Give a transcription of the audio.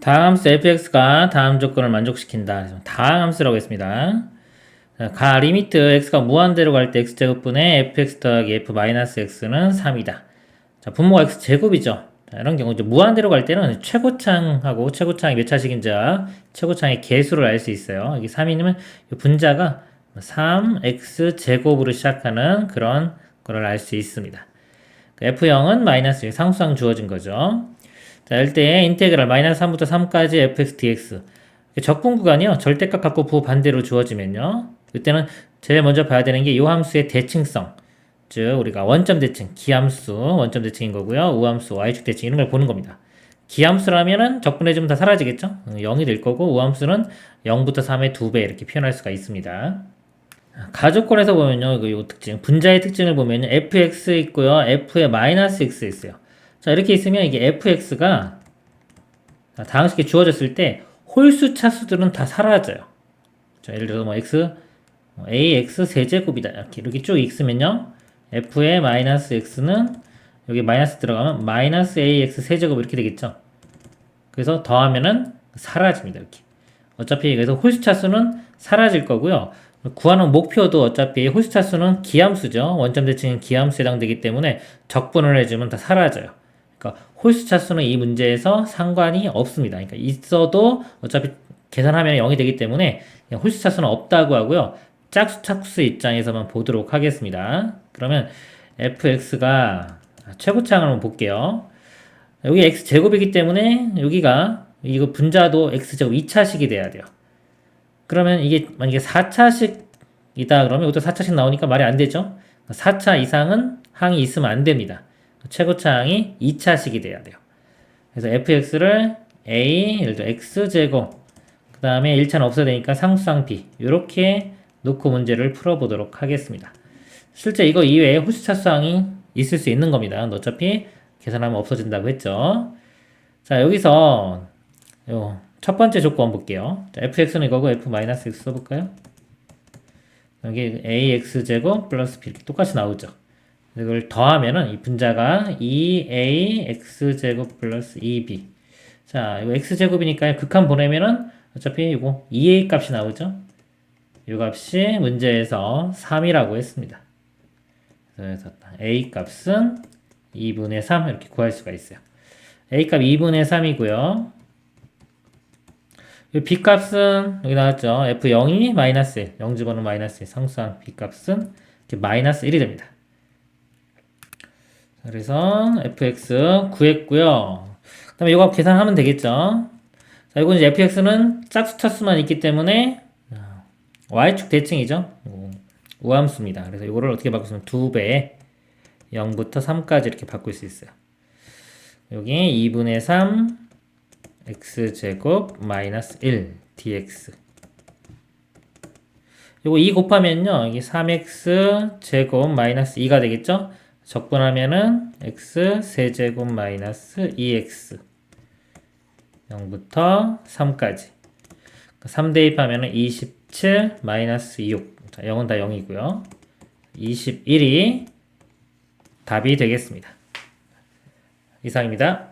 다음 함수 fx가 다음 조건을 만족시킨다. 그래서 다음 함수라고 했습니다. 자, 가 리미트 x가 무한대로 갈 때 x제곱분의 fx 더하기 f 마이너스 x는 3이다. 자, 분모가 x제곱이죠. 자, 이런 경우 이제 무한대로 갈 때는 최고창하고 최고창이 몇 차식인지 최고창의 개수를 알 수 있어요. 여기 3이면 분자가 3x제곱으로 시작하는 그런 거를 알 수 있습니다. 그 f0은 마이너스 상수항 주어진 거죠. 자, 이럴 때 인테그랄 마이너스 3부터 3까지 fx dx 적분 구간이요. 절대값 갖고 부반대로 주어지면요. 이때는 제일 먼저 봐야 되는 게 이 함수의 대칭성. 즉 우리가 원점 대칭, 기함수 원점 대칭인 거고요. 우함수 y축 대칭 이런 걸 보는 겁니다. 기함수라면은 적분해주면 다 사라지겠죠? 0이 될 거고 우함수는 0부터 3의 2배 이렇게 표현할 수가 있습니다. 가족권에서 보면요, 이거 요 특징, 분자의 특징을 보면요, fx 있고요, f에 마이너스 x 있어요. 자, 이렇게 있으면 이게 fx가 다항식에 주어졌을 때 홀수 차수들은 다 사라져요. 자, 예를 들어서 뭐 x, 뭐 ax 세제곱이다. 이렇게, 이렇게 쭉 있으면요, f의 마이너스 x는 여기 마이너스 들어가면 마이너스 ax 세제곱 이렇게 되겠죠. 그래서 더하면은 사라집니다. 이렇게. 어차피 그래서 홀수 차수는 사라질 거고요. 구하는 목표도 어차피 홀수 차수는 기함수죠. 원점 대칭은 기함수에 해당되기 때문에 적분을 해주면 다 사라져요. 홀수 차수는 이 문제에서 상관이 없습니다. 그러니까 있어도 어차피 계산하면 0이 되기 때문에 홀수 차수는 없다고 하고요. 짝수 차수 입장에서만 보도록 하겠습니다. 그러면 fx가 최고창을 한번 볼게요. 여기 x 제곱이기 때문에 여기가 이거 분자도 x 제곱 2차식이 돼야 돼요. 그러면 이게 만약에 4차식이다 그러면 이것도 4차식 나오니까 말이 안 되죠. 4차 이상은 항이 있으면 안 됩니다. 최고차항이 2차식이 돼야 돼요. 그래서 fx를 a 예를 들어 x제곱 그 다음에 1차는 없어야 되니까 상수항 b 이렇게 놓고 문제를 풀어보도록 하겠습니다. 실제 이거 이외에 호수차 수항이 있을 수 있는 겁니다. 어차피 계산하면 없어진다고 했죠. 자 여기서 요 첫 번째 조건 볼게요. 자, fx는 이거고 f-x 써볼까요? 여기 ax제곱 플러스 b 똑같이 나오죠. 이걸 더하면은 이 분자가 2ax제곱 플러스 2b 자 이거 x제곱이니까 극한 보내면은 어차피 이거 2a 값이 나오죠. 이 값이 문제에서 3이라고 했습니다. 그래서 a 값은 2분의 3 이렇게 구할 수가 있어요. a 값 2분의 3이고요. 이 b 값은 여기 나왔죠. f0이 마이너스 1, 0 집어넣으면 마이너스 1, 상수항 b 값은 마이너스 1이 됩니다. 그래서 fx 구했고요. 그 다음에 이거 계산하면 되겠죠. 자, 이건 이제 fx는 짝수 차수만 있기 때문에 y축 대칭이죠. 우함수입니다. 그래서 이거를 어떻게 바꾸면 2배 0부터 3까지 이렇게 바꿀 수 있어요. 여기 2분의 3 x제곱 마이너스 1 dx 요거 2 곱하면요. 이게 3x 제곱 마이너스 2가 되겠죠? 적분하면은 x 세제곱 마이너스 2x 0부터 3까지. 3 대입하면은 27 마이너스 6 자, 0은 다 0이고요. 21이 답이 되겠습니다. 이상입니다